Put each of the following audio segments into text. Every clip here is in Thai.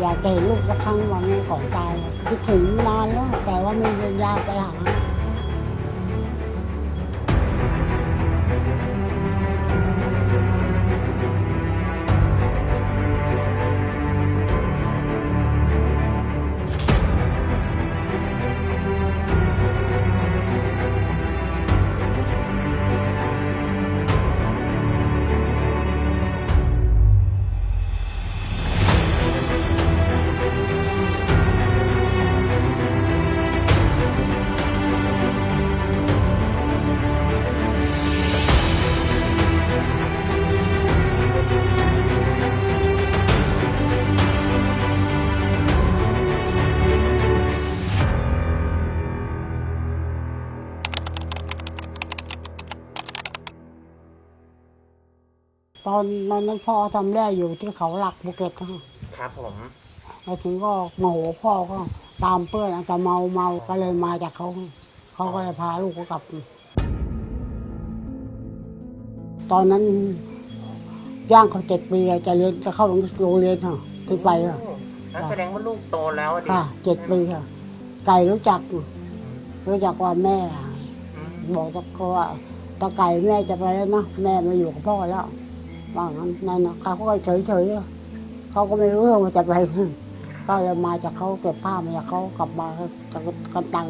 อยากจะเห็นลูกสักครั้งวันนี้ของตายคิดถึงนานแล้วแต่ว่าไม่มียากไปหา ตอนตอนนั้นพ่อทำแร่อยู่ที่เขาหลักภูเก็ตนะคะครับผมแล้วถึงก็โมโหพ่อก็ตามเพื่อนอาจจะเมาเมาก็เลยมาจากเขา เขาก็เลยพาลูกเขากลับ ตอนนั้นย่างเขาเจ็ดปีอะจะเรียนจะเข้าโรงเรียนค่ะที่ไปค่ะนั่นแสดงว่าลูกโตแล้วอะดิค่ะเจ็ดปีค่ะ ไก่รู้จัก รู้จักว่าแม่อะอืมบอกตะก็ว่าตาไก่แม่จะไปแล้วนะแม่มาอยู่กับพ่อแล้ว ว่างั้นนั่นนะเขาก็เฉยเฉยๆเขาก็ไม่รู้เรื่องว่าจะไปก็เลยมาจากเขาเก็บผ้ามาจากเขากลับมาจากกันตัง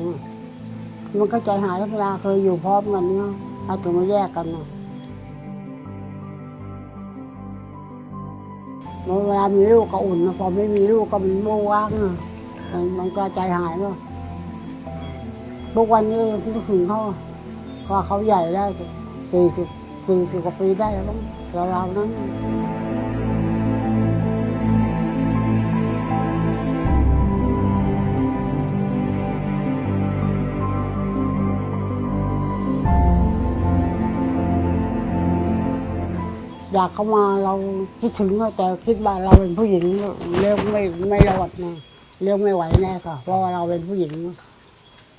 มันก็ใจหายเวลาเคยอยู่พร้อมกันเนาะเอาถึงมาแยกกันเนาะเวลามีลูกก็อุ่นนะพอไม่มีลูกก็มันโมว่างอะมันก็ใจหายเนาะทุกวันนี้ที่ถึงเขาว่าเขาใหญ่แล้วสี่สิบ สี่สิบกว่าปีได้แล้วมั้งเราๆนั้นอยากเขามาเราคิดถึงแต่คิดว่าเราเป็นผู้หญิงเลี้ยงไม่ไม่รอดนะเลี้ยงไม่ไหวแน่ค่ะเพราะว่าเราเป็นผู้หญิง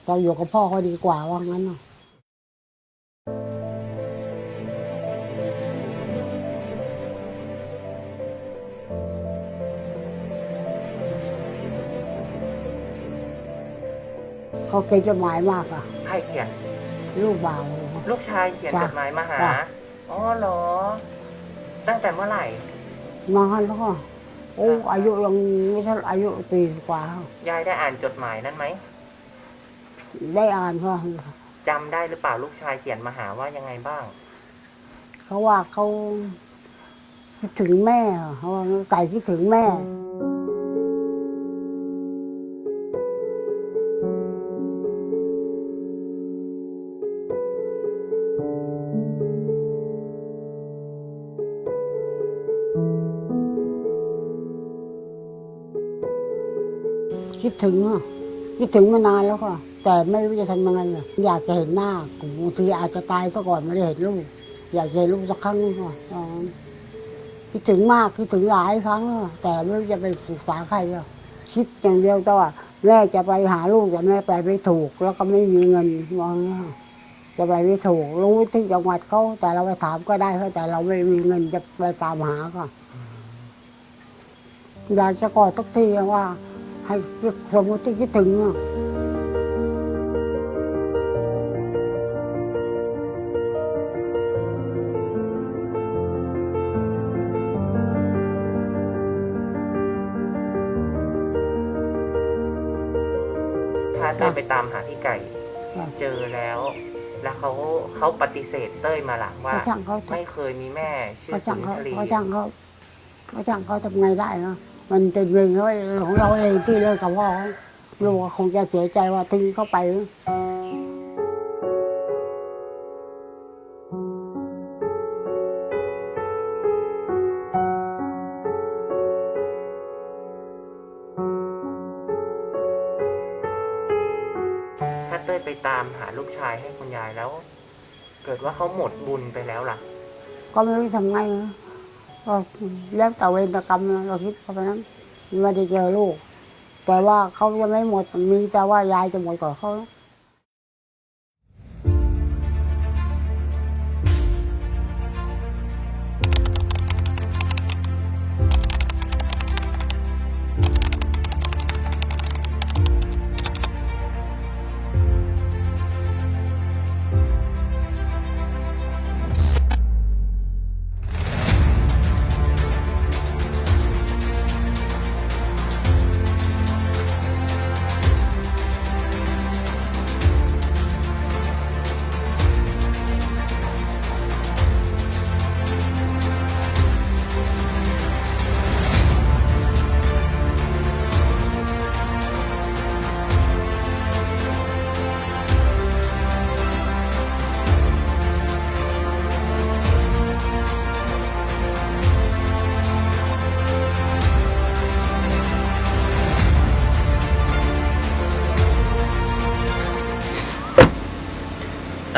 เราอยู่กับพ่อเขาดีกว่าว่างั้นนะ เขาเขียนจดหมายมากอะใครเขียน ลูกบ่าว ลูกชายเขียนจ้ะจดหมายมาหา จ้ะ อ๋อเหรอ ตั้งแต่เมื่อไหร่ นานแล้วก็โอ้อายุยังไม่เท่าอายุตีกว่า ยายได้อ่านจดหมายนั้นไหมได้อ่านว่าจำได้หรือเปล่าลูกชายเขียนมาหาว่ายังไงบ้าง เขาว่าเขาคิดถึงแม่อะเขาว่าไก่คิดถึงแม่ ถึงอะคิดถึงมานานแล้วค่ะ แต่ไม่รู้จะทำยังไงอะอยากจะเห็นหน้าบางทีอาจจะตายซะก่อนไม่ได้เห็นลูก อยากจะเห็นลูกสักครั้งค่ะคิดถึงมากคิดถึงหลายครั้งแต่ไม่รู้จะไปปรึกษาใครอะคิดอย่างเดียวต่ว่าแม่จะไปหาลูกแต่แม่ไปไม่ถูก แล้วก็ไม่มีเงินมองจะไปไม่ถูก รู้ที่จังหวัดเขาแต่เราไปถามก็ได้เขาแต่เราไม่มีเงินจะไปตามหาค่ะอยากจะกอดทุกทีว่า ให้คิดสมมติที่คิดถึงอะถ้าเต้ยไปตามหาพี่ไก่ค่ะเจอแล้ว แล้วเขาเขาปฏิเสธเต้ยมาหลังว่าเขาช่างเขาไม่เคยมีแม่ชื่อเขาสุช่างนเขาทรีเขาช่างเขาเขาช่างเขาทำไงได้เนาะ มันเป็นเรื่องของเราเองที่เลิกกับพ่อเขาลูกก็คงจะเสียใจว่าทิ้งเขาไปถ้าเต้ยไปตามหาลูกชายให้คุณยายแล้ว เกิดว่าเขาหมดบุญไปแล้วล่ะ ก็ไม่รู้ทำไงนะ ก็แล้วแต่เวรกรรมเราคิดเขาไปนั้นไม่ได้เจอลูก แต่ว่าเขาจะไม่หมดมีแต่ว่ายายจะหมดก่อนเขา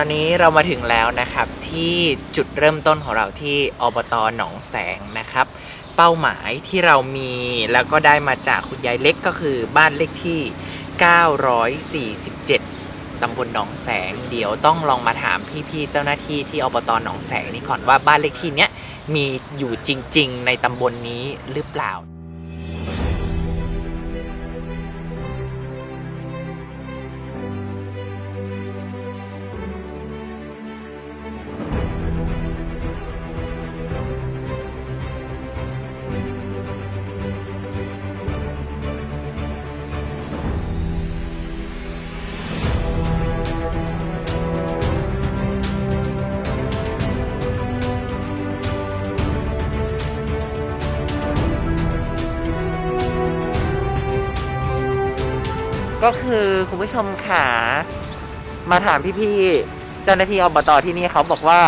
ตอนนี้เรามาถึงแล้วนะครับที่จุดเริ่มต้นของเราที่อบตหนองแสงนะครับ เป้าหมายที่เรามีแล้วก็ได้มาจากคุณยายเล็กก็คือบ้านเลขที่ 947 ตำบลหนองแสง เดี๋ยวต้องลองมาถามพี่ๆเจ้าหน้าที่ที่อบตหนองแสงนี่ก่อนว่าบ้านเลขที่เนี้ยมีอยู่จริง ๆ ในตำบลนี้หรือเปล่า ก็คือคุณผู้ชมขามาถามพี่ๆเจ้าหน้าที่อบตที่นี่เขาบอกว่า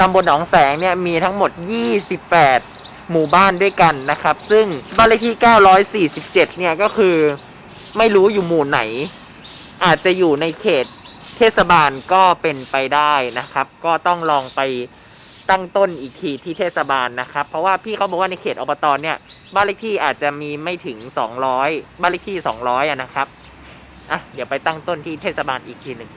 ตำบลหนองแสงเนี่ยมีทั้งหมด 28 หมู่บ้านด้วยกันนะครับ ซึ่งบ้านเลขที่ 947 เนี่ยก็คือไม่รู้อยู่หมู่ไหน อาจจะอยู่ในเขตเทศบาลก็เป็นไปได้นะครับ ก็ต้องลองไปตั้งต้นอีกทีที่เทศบาลนะครับ เพราะว่าพี่เขาบอกว่าในเขตอบตเนี่ยบ้านเลขที่อาจจะมีไม่ถึง 200 บ้านเลขที่ 200อะนะครับ อะเดี๋ยวไปตั้งต้นที่เทศบาลอีกทีหนึ่ง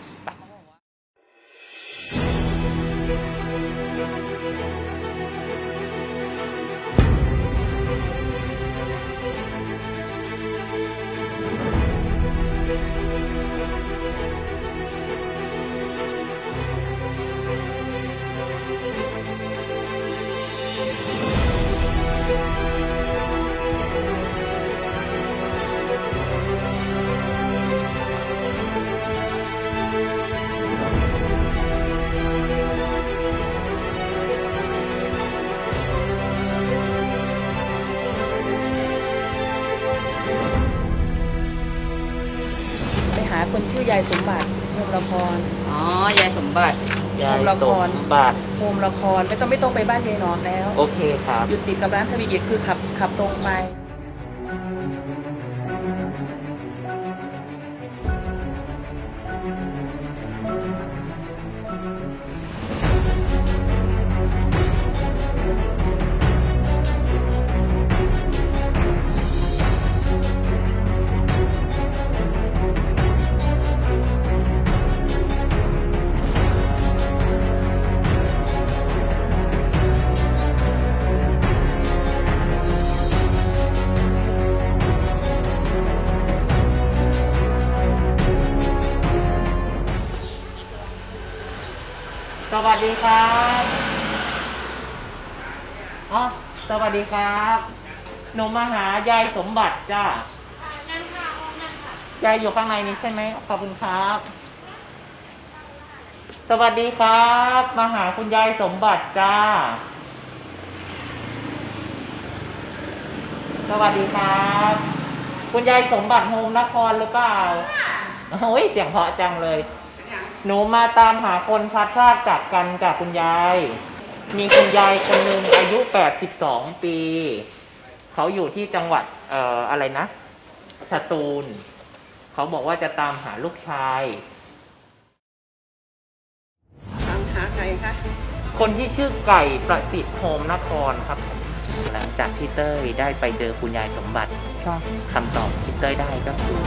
บัติยายละสครมบัติโฮมละครไม่ต้องไม่ต้องไปบ้านยายนอมแล้ว โอเคครับ อยู่ติดกับร้านสวีเยตคือขับขับตรงไป สวัสดีครับอ๋อสวัสดีครับหนูมาหายายสมบัติจ้านั่นค่ะนั่นค่ะยายอยู่ข้างในนี้ใช่ไหมขอบคุณครับ สวัสดีครับ มาหาคุณยายสมบัติจ้า สวัสดีครับ คุณยายสมบัติโฮมนครหรือเปล่าโอ้ยเสียงเพราะจังเลย หนูมาตามหาคนพลัดพรากจากกันจากคุณยาย มีคุณยายคนหนึ่งอายุ 82 ปี เขาอยู่ที่จังหวัดเอ่ออะไรนะ สตูล เขาบอกว่าจะตามหาลูกชาย ตามหาใครคะคนที่ชื่อไก่ประสิทธิ์โฮมนครครับ หลังจากที่เต้ยได้ไปเจอคุณยายสมบัติคำตอบที่เต้ยได้ก็คือ